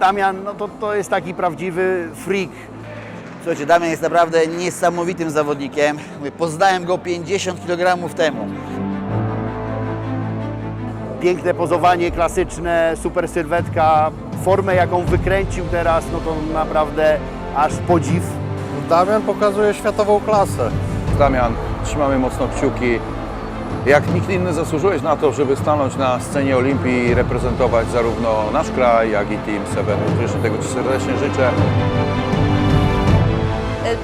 Damian, no to, to jest taki prawdziwy freak. Słuchajcie, Damian jest naprawdę niesamowitym zawodnikiem. Mówię, Poznałem go 50 kg temu. Piękne pozowanie klasyczne, super sylwetka, formę jaką wykręcił teraz, no to naprawdę aż podziw. Damian pokazuje światową klasę. Damian, trzymamy mocno kciuki. Jak nikt inny zasłużyłeś na to, żeby stanąć na scenie Olimpii i reprezentować zarówno nasz kraj, jak i Team Seven Nutrition. Tego Ci serdecznie życzę. Y,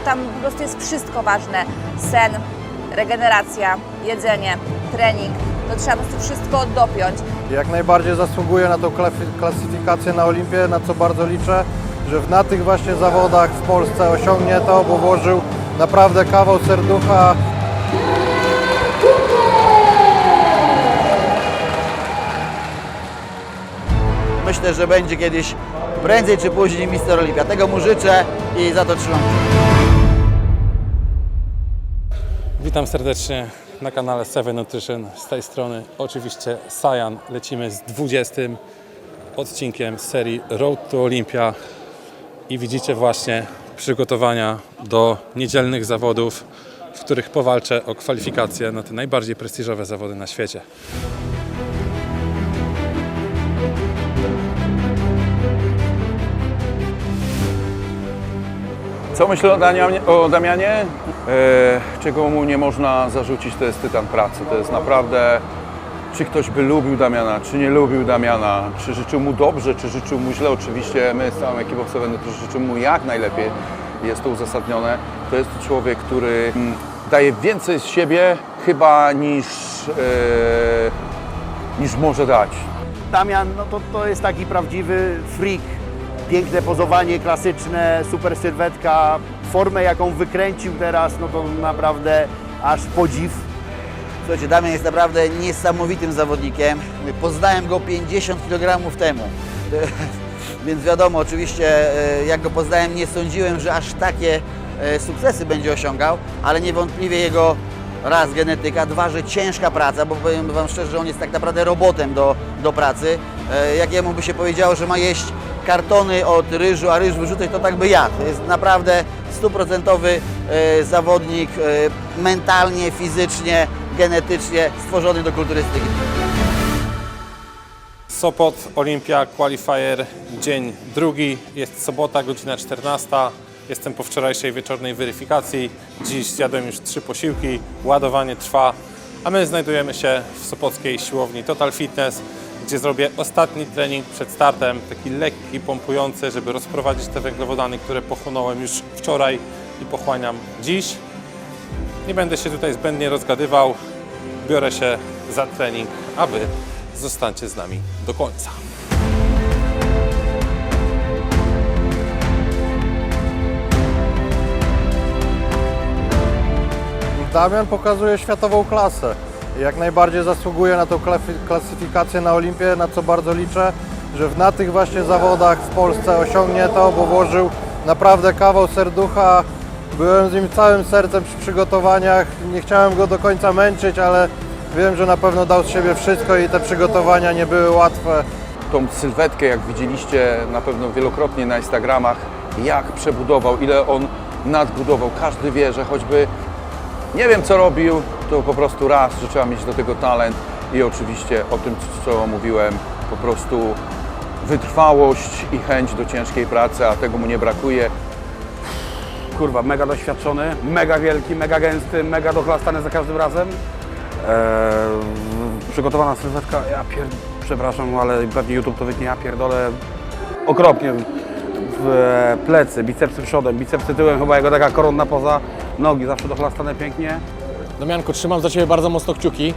Tam po prostu jest wszystko ważne. Sen, regeneracja, jedzenie, trening. To trzeba po prostu wszystko dopiąć. Jak najbardziej zasługuje na tą klasyfikację na Olimpię, na co bardzo liczę, że w- na tych właśnie zawodach w Polsce osiągnie to, bo włożył naprawdę kawał serducha. Myślę, że będzie kiedyś prędzej czy później Mister Olimpia. Tego mu życzę i za to trzymam. Witam serdecznie na kanale Seven Nutrition. Z tej strony oczywiście Sajan. Lecimy z 20 odcinkiem serii Road to Olympia i widzicie właśnie przygotowania do niedzielnych zawodów, w których powalczę o kwalifikacje na te najbardziej prestiżowe zawody na świecie. Co myślę o Damianie? O Damianie? E, czego mu nie można zarzucić, to jest tytan pracy. To jest naprawdę, czy ktoś by lubił Damiana, czy nie lubił Damiana, czy życzył mu dobrze, czy życzył mu źle. Oczywiście my z całą ekipą Seven Nutrition życzymy mu jak najlepiej. Jest to uzasadnione. To jest człowiek, który mm, daje więcej z siebie chyba niż, e, niż może dać. Damian, no to, to jest taki prawdziwy freak. Piękne pozowanie klasyczne, super sylwetka, formę jaką wykręcił teraz, no to naprawdę aż podziw. Słuchajcie, Damian jest naprawdę niesamowitym zawodnikiem. Poznałem go 50 kg temu. Więc wiadomo, oczywiście e, jak go poznałem, nie sądziłem, że aż takie e, sukcesy będzie osiągał, ale niewątpliwie jego raz genetyka, dwa, że ciężka praca, bo powiem Wam szczerze, że on jest tak naprawdę robotem do, do pracy. E, Jak jemu by się powiedziało, że ma jeść kartony od ryżu, a ryż wyrzucać, to tak by jadł. Jest naprawdę stuprocentowy e, zawodnik, e, mentalnie, fizycznie, genetycznie stworzony do kulturystyki. Sopot, Olimpia, Qualifier, dzień drugi. Jest sobota, godzina 14. Jestem po wczorajszej wieczornej weryfikacji. Dziś zjadłem już trzy posiłki, ładowanie trwa, a my znajdujemy się w sopockiej siłowni Total Fitness, gdzie zrobię ostatni trening przed startem, taki lekki, pompujący, żeby rozprowadzić te węglowodany, które pochłonąłem już wczoraj i pochłaniam dziś. Nie będę się tutaj zbędnie rozgadywał. Biorę się za trening, a Wy zostańcie z nami do końca. Damian pokazuje światową klasę. Jak najbardziej zasługuje na tą klasyfikację na Olimpię, na co bardzo liczę, że na tych właśnie zawodach w Polsce osiągnie to, bo włożył naprawdę kawał serducha. Byłem z nim całym sercem przy przygotowaniach. Nie chciałem go do końca męczyć, ale wiem, że na pewno dał z siebie wszystko i te przygotowania nie były łatwe. tą sylwetkę, jak widzieliście na pewno wielokrotnie na Instagramach, jak przebudował, ile on nadbudował. Każdy wie, że choćby nie wiem co robił, to po prostu raz, że trzeba mieć do tego talent i oczywiście o tym, co mówiłem, po prostu wytrwałość i chęć do ciężkiej pracy, a tego mu nie brakuje. kurwa, mega doświadczony, mega wielki, mega gęsty, mega dochlastany za każdym razem. Eee, przygotowana sylwetka, ja pier... przepraszam, ale pewnie YouTube to wytnie, ja pierdolę okropnie. W plecy, bicepsy przodem, bicepsy tyłem, chyba jego taka koronna poza, nogi zawsze dochlastane pięknie. Domianku, trzymam za Ciebie bardzo mocno kciuki,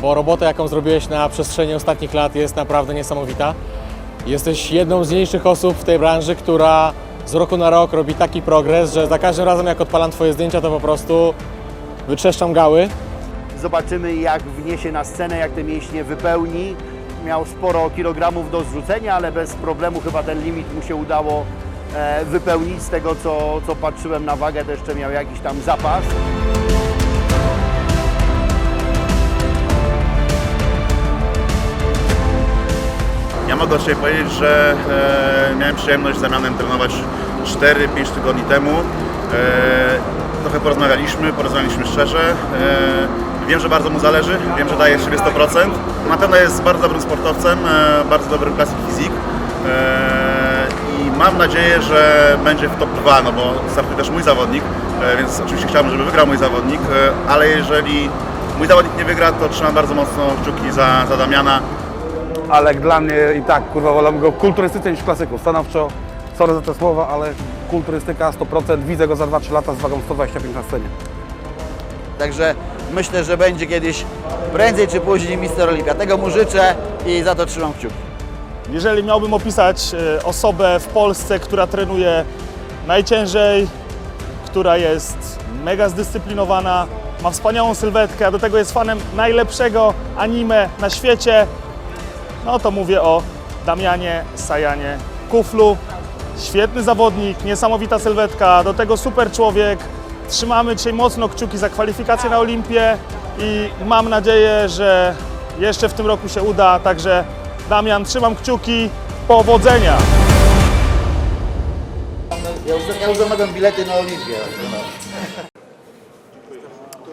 bo robota, jaką zrobiłeś na przestrzeni ostatnich lat jest naprawdę niesamowita. Jesteś jedną z mniejszych osób w tej branży, która z roku na rok robi taki progres, że za każdym razem jak odpalam Twoje zdjęcia, to po prostu wytrzeszczam gały. Zobaczymy jak wniesie na scenę, jak te mięśnie wypełni. Miał sporo kilogramów do zrzucenia, ale bez problemu chyba ten limit mu się udało wypełnić. Z tego co, co patrzyłem na wagę, to jeszcze miał jakiś tam zapas. Ja mogę od siebie powiedzieć, że e, miałem przyjemność z Damianem trenować 4-5 tygodni temu. E, trochę porozmawialiśmy, porozmawialiśmy szczerze. E, wiem, że bardzo mu zależy, wiem, że daje siebie 100%. Na pewno jest bardzo dobrym sportowcem, e, bardzo dobrym klasik fizik. E, mam nadzieję, że będzie w top 2, no bo startuje też mój zawodnik, e, więc oczywiście chciałbym, żeby wygrał mój zawodnik, e, ale jeżeli mój zawodnik nie wygra, to trzymam bardzo mocno kciuki za, za Damiana. Ale dla mnie i tak, kurwa, wolę go kulturystycznie niż klasyków. Stanowczo, sorry za te słowa, ale kulturystyka 100%. Widzę go za 2-3 lata z wagą 125 na scenie. Także myślę, że będzie kiedyś prędzej czy później Mister Olimpia. Tego mu życzę i za to trzymam kciuki. Jeżeli miałbym opisać e, osobę w Polsce, która trenuje najciężej, która jest mega zdyscyplinowana, ma wspaniałą sylwetkę, a do tego jest fanem najlepszego anime na świecie, no to mówię o Damianie Sajanie Kuflu. Świetny zawodnik, niesamowita sylwetka, do tego super człowiek. Trzymamy dzisiaj mocno kciuki za kwalifikację na Olimpię i mam nadzieję, że jeszcze w tym roku się uda, także Damian, trzymam kciuki, powodzenia! Ja już, ja już zamawiam bilety na Olimpię.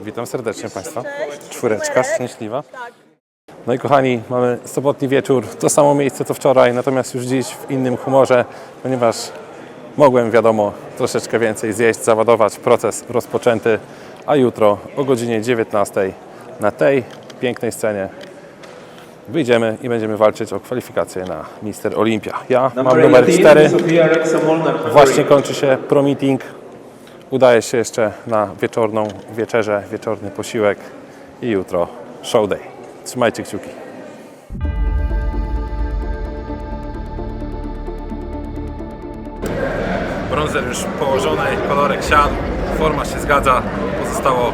Witam serdecznie Państwa. Czwóreczka szczęśliwa. No i kochani, mamy sobotni wieczór, to samo miejsce co wczoraj, natomiast już dziś w innym humorze, ponieważ mogłem, wiadomo, troszeczkę więcej zjeść, załadować, proces rozpoczęty, a jutro o godzinie 19 na tej pięknej scenie wyjdziemy i będziemy walczyć o kwalifikację na Mister Olimpia. Ja mam numer 4, właśnie kończy się pro meeting, Udaje się jeszcze na wieczorną wieczerzę, wieczorny posiłek i jutro show day. Trzymajcie kciuki. Bronzer już położony, kolorek siadł, forma się zgadza. Pozostało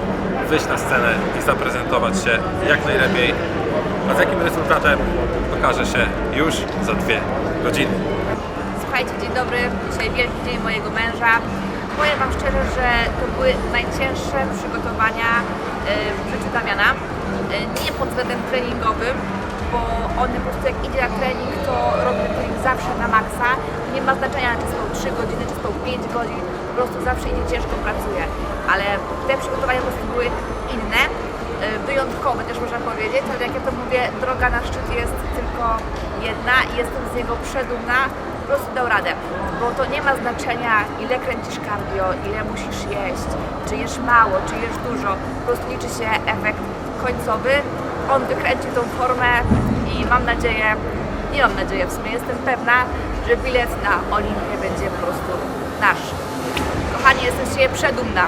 wyjść na scenę i zaprezentować się jak najlepiej. A z jakim rezultatem okaże się już za dwie godziny. Słuchajcie, dzień dobry. Dzisiaj wielki dzień mojego męża. Powiem Wam szczerze, że to były najcięższe przygotowania e, w życiu Damiana. E, Nie pod względem treningowym, bo on po prostu jak idzie na trening, to robi trening zawsze na maksa. Nie ma znaczenia, czy są 3 godziny, czy są 5 godzin. Po prostu zawsze idzie ciężko pracuje. Ale te przygotowania po prostu były inne e, wyjątkowe też można powiedzieć, ale jak ja to mówię, droga na szczyt jest tylko jedna i jestem z niego przedumna, po prostu dał radę, bo to nie ma znaczenia ile kręcisz cardio, ile musisz jeść, czy jesz mało, czy jesz dużo, po prostu liczy się efekt końcowy, on wykręcił tą formę i mam nadzieję, nie mam nadzieję, w sumie jestem pewna, że bilet na Olimpię będzie po prostu nasz. Kochani, jestem siebie przedumna.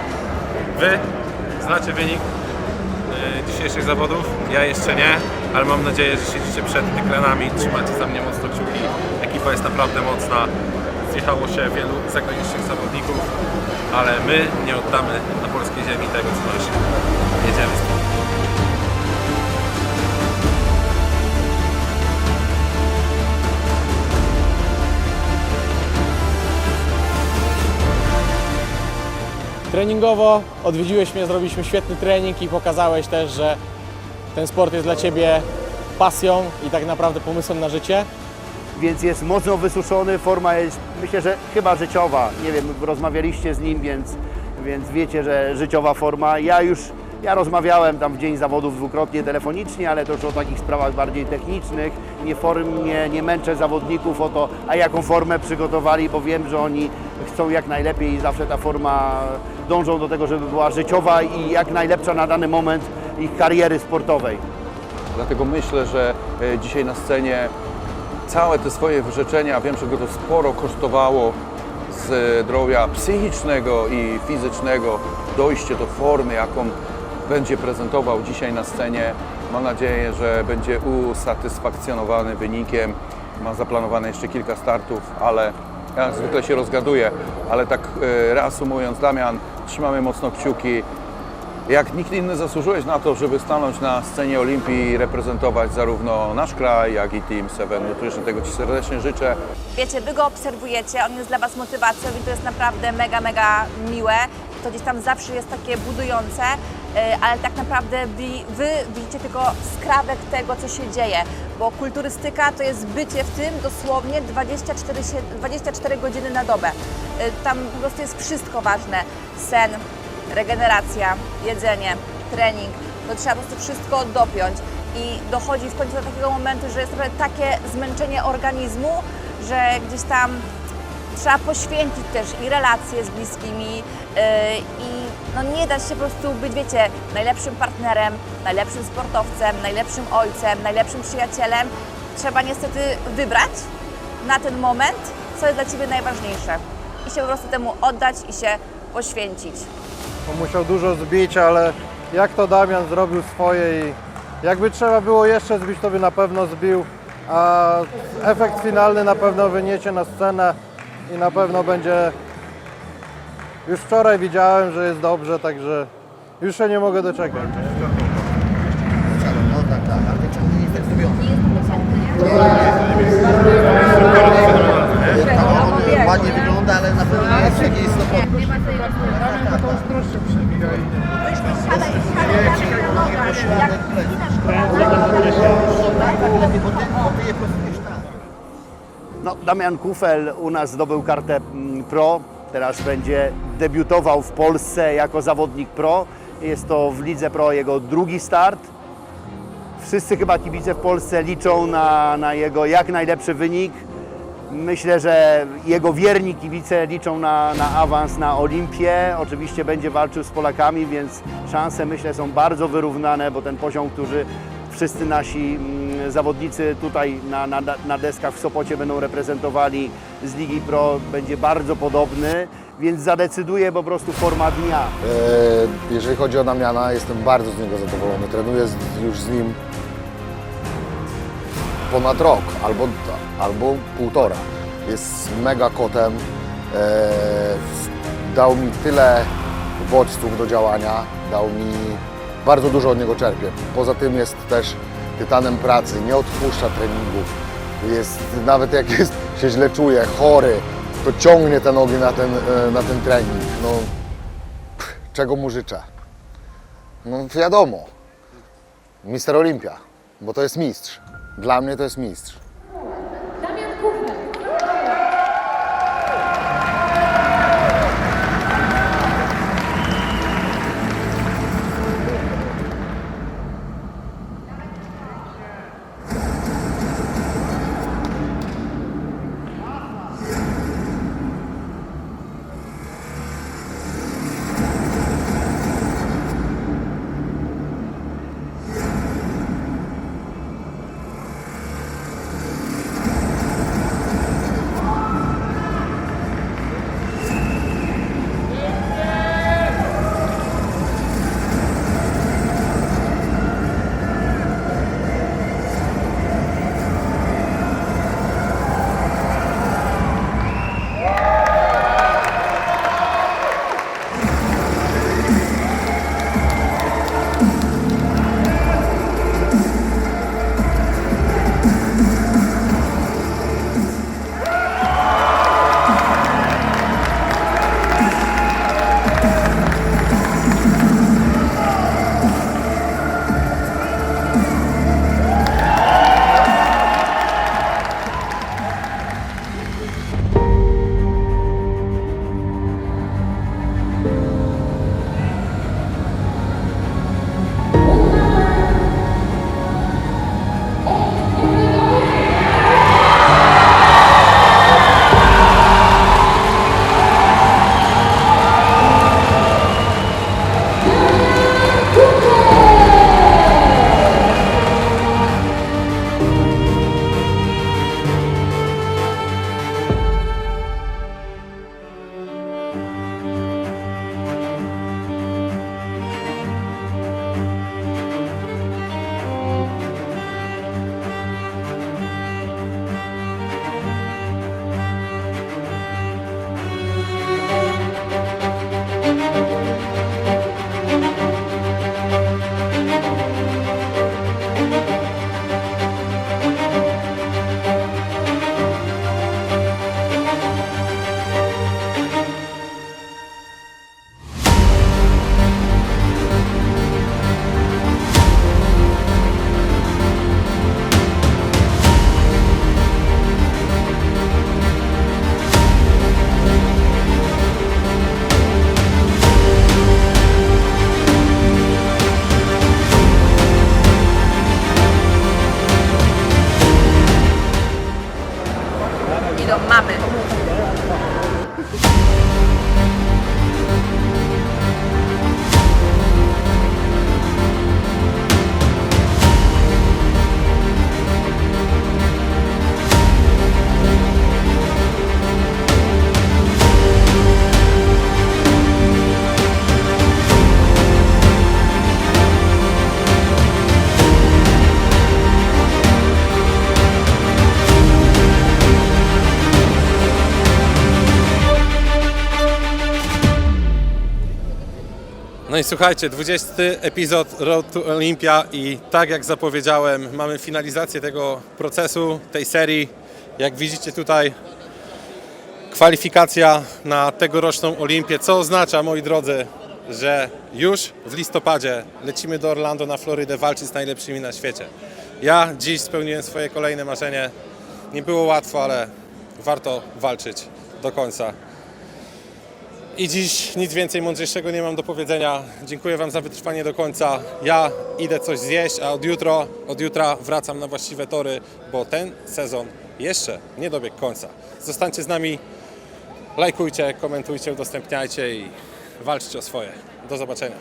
Wy znacie wynik y, dzisiejszych zawodów, ja jeszcze nie, ale mam nadzieję, że siedzicie przed ekranami, trzymacie za mnie mocno kciuki. Ekipa jest naprawdę mocna, zjechało się wielu zagranicznych zawodników, ale my nie oddamy na polskiej ziemi tego, co nasze. Treningowo odwiedziłeś mnie, zrobiliśmy świetny trening i pokazałeś też, że ten sport jest dla Ciebie pasją i tak naprawdę pomysłem na życie. Więc jest mocno wysuszony, forma jest myślę, że chyba życiowa. Nie wiem, rozmawialiście z nim, więc, więc wiecie, że życiowa forma. Ja już ja rozmawiałem tam w dzień zawodów dwukrotnie telefonicznie, ale to już o takich sprawach bardziej technicznych. Nie, form, nie, nie męczę zawodników o to, a jaką formę przygotowali, bo wiem, że oni chcą jak najlepiej i zawsze ta forma dążą do tego, żeby była życiowa i jak najlepsza na dany moment ich kariery sportowej. Dlatego myślę, że e, dzisiaj na scenie całe te swoje wyrzeczenia, wiem, że go to sporo kosztowało zdrowia psychicznego i fizycznego, dojście do formy, jaką będzie prezentował dzisiaj na scenie. Mam nadzieję, że będzie usatysfakcjonowany wynikiem. Ma zaplanowane jeszcze kilka startów, ale ja zwykle się rozgaduję, ale tak e, reasumując, Damian, trzymamy mocno kciuki. Jak nikt inny zasłużyłeś na to, żeby stanąć na scenie Olimpii i reprezentować zarówno nasz kraj, jak i Team Seven Nutrition. Tego Ci serdecznie życzę. Wiecie, Wy go obserwujecie, on jest dla Was motywacją i to jest naprawdę mega, mega miłe. To gdzieś tam zawsze jest takie budujące, ale tak naprawdę wy, widzicie tylko skrawek tego, co się dzieje, bo kulturystyka to jest bycie w tym dosłownie 24, sie- 24 godziny na dobę. E, Tam po prostu jest wszystko ważne. Sen, regeneracja, jedzenie, trening. To trzeba po prostu wszystko dopiąć i dochodzi w końcu do takiego momentu, że jest trochę takie zmęczenie organizmu, że gdzieś tam trzeba poświęcić też i relacje z bliskimi yy, i no nie da się po prostu być, wiecie, najlepszym partnerem, najlepszym sportowcem, najlepszym ojcem, najlepszym przyjacielem. Trzeba niestety wybrać na ten moment, co jest dla Ciebie najważniejsze i się po prostu temu oddać i się poświęcić. On musiał dużo zbić, ale jak to Damian zrobił swoje i jakby trzeba było jeszcze zbić, to by na pewno zbił, a efekt finalny na pewno wyniesie na scenę i na pewno będzie... Już wczoraj widziałem, że jest dobrze, także już się nie mogę doczekać. No tak, tak, ale ciągle nie jest tak. No, ładnie wygląda, ale na pewno nie jest jakieś 100%. No, Damian Kufel u nas zdobył kartę mm, pro, teraz będzie debiutował w Polsce jako zawodnik pro. Jest to w Lidze Pro jego drugi start. Wszyscy chyba kibice w Polsce liczą na, na jego jak najlepszy wynik. Myślę, że jego wierni kibice liczą na, na awans na Olimpię. Oczywiście będzie walczył z Polakami, więc szanse myślę są bardzo wyrównane, bo ten poziom, który wszyscy nasi mm, zawodnicy tutaj na, na, na deskach w Sopocie będą reprezentowali z Ligi Pro, będzie bardzo podobny, więc zadecyduje po prostu forma dnia. E, Jeżeli chodzi o Damiana, jestem bardzo z niego zadowolony. Trenuję z, już z nim ponad rok albo, albo półtora. Jest mega kotem. E, dał mi tyle bodźców do działania, dał mi bardzo dużo od niego czerpię. Poza tym jest też tytanem pracy, nie odpuszcza treningów. Jest, nawet jak jest, się źle czuje, chory, to ciągnie te nogi na ten, e, na ten trening. No, pff, czego mu życzę? No wiadomo, mister Olimpia, bo to jest mistrz. Dla mnie to jest mistrz. No i słuchajcie, 20 epizod Road to Olympia i tak jak zapowiedziałem, mamy finalizację tego procesu, tej serii. Jak widzicie tutaj kwalifikacja na tegoroczną Olimpię, co oznacza, moi drodzy, że już w listopadzie lecimy do Orlando na Florydę walczyć z najlepszymi na świecie. Ja dziś spełniłem swoje kolejne marzenie. Nie było łatwo, ale warto walczyć do końca. I dziś nic więcej mądrzejszego nie mam do powiedzenia. Dziękuję Wam za wytrwanie do końca. Ja idę coś zjeść, a od jutro, od jutra wracam na właściwe tory, bo ten sezon jeszcze nie dobiegł końca. Zostańcie z nami, lajkujcie, komentujcie, udostępniajcie i walczcie o swoje. Do zobaczenia.